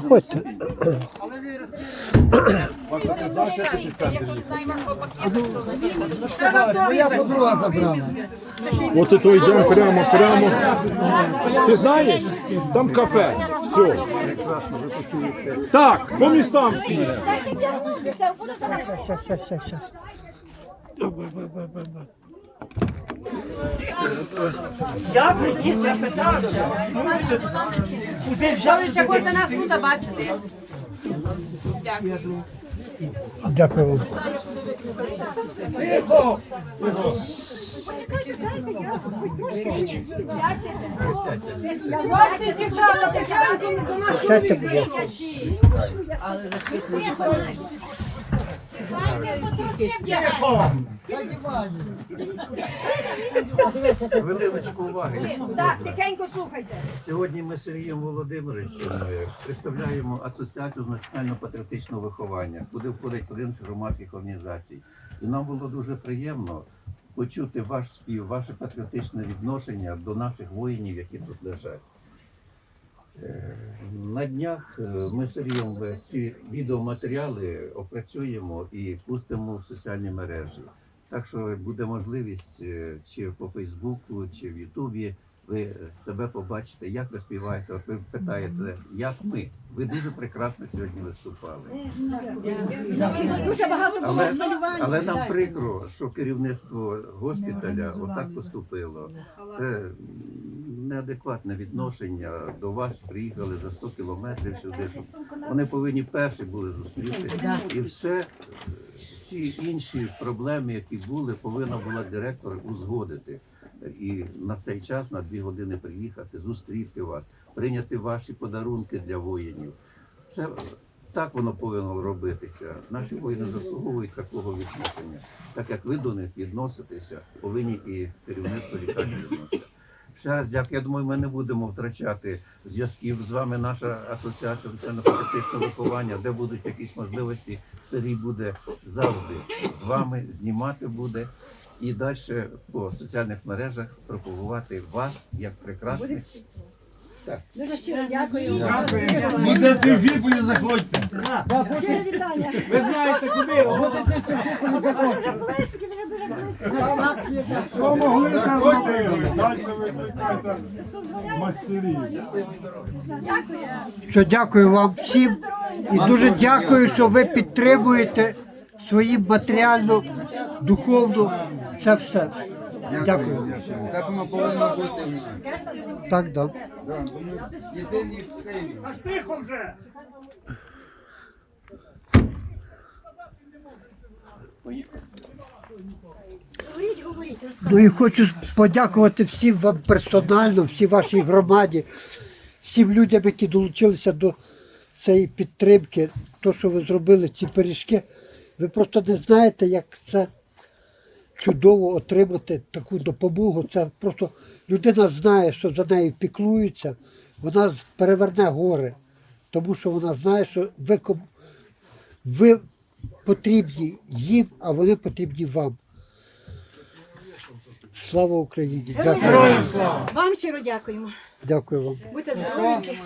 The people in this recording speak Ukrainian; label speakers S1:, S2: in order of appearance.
S1: Заходьте.
S2: Забрала.
S3: От ото йдемо прямо, прямо. Ти знаєш? Там кафе. Все. Так, по містам.
S4: Я приніс, я
S5: Чи хочете нас тут бачити?
S1: Дякую. Дякую.
S4: Тихо!
S5: Хлопці, дівчата, дівчатки, до нас
S1: Сядьте, будь
S4: Тихо!
S6: Хвилиночку уваги.
S5: Так, тихенько слухайте.
S6: Сьогодні ми з Сергієм Володимировичем е, представляємо асоціацію з національно-патріотичного виховання, куди входить один з громадських організацій. І нам було дуже приємно почути ваш спів, ваше патріотичне відношення до наших воїнів, які тут лежать. Е, На днях е, ми з Сергієм ці відеоматеріали опрацюємо і пустимо в соціальні мережі. Так що буде можливість е, чи по Фейсбуку, чи в Ютубі ви себе побачите, як ви співаєте. От ви питаєте, як ми. Ви дуже прекрасно сьогодні виступали.
S5: Дуже багато було
S6: Але, але нам прикро, що керівництво госпіталя отак поступило. Це неадекватне відношення до вас. Приїхали за 100 кілометрів сюди. Щоб вони повинні перші були зустріти. І все, всі інші проблеми, які були, повинна була директор узгодити. І на цей час на дві години приїхати, зустріти вас, прийняти ваші подарунки для воїнів. Це так воно повинно робитися. Наші воїни заслуговують такого відношення. Так як ви до них відноситеся, повинні і керівництво лікарні відноситися. Ще раз дякую. Я думаю, ми не будемо втрачати зв'язків з вами. Наша асоціація національно-патріотичного виховання, де будуть якісь можливості. Сергій буде завжди з вами, знімати буде і далі по соціальних мережах пропагувати вас як прекрасних.
S5: Дуже щиро дякую.
S2: Буде ти в буде заходьте.
S5: Щире вітання.
S4: Ви знаєте куди?
S5: Близькі, вони дуже близькі.
S3: Що могли там
S2: Заходьте.
S3: Далі викликайте мастерів.
S5: Дякую.
S1: Що дякую вам всім і дуже дякую, що ви підтримуєте своїм матеріально, духовно. Це все. Дякую.
S2: Так воно повинно бути.
S1: Так, да.
S2: Єдині в силі.
S4: Аж тихо вже!
S1: Ну і хочу подякувати всім вам персонально, всій вашій громаді, всім людям, які долучилися до цієї підтримки, то, що ви зробили, ці пиріжки. Ви просто не знаєте, як це чудово отримати таку допомогу. Це просто людина знає, що за нею піклуються, вона переверне гори, тому що вона знає, що ви, ви потрібні їм, а вони потрібні вам. Слава Україні! Дякую.
S5: Вам щиро дякуємо.
S1: Дякую вам.
S5: Будьте здорові.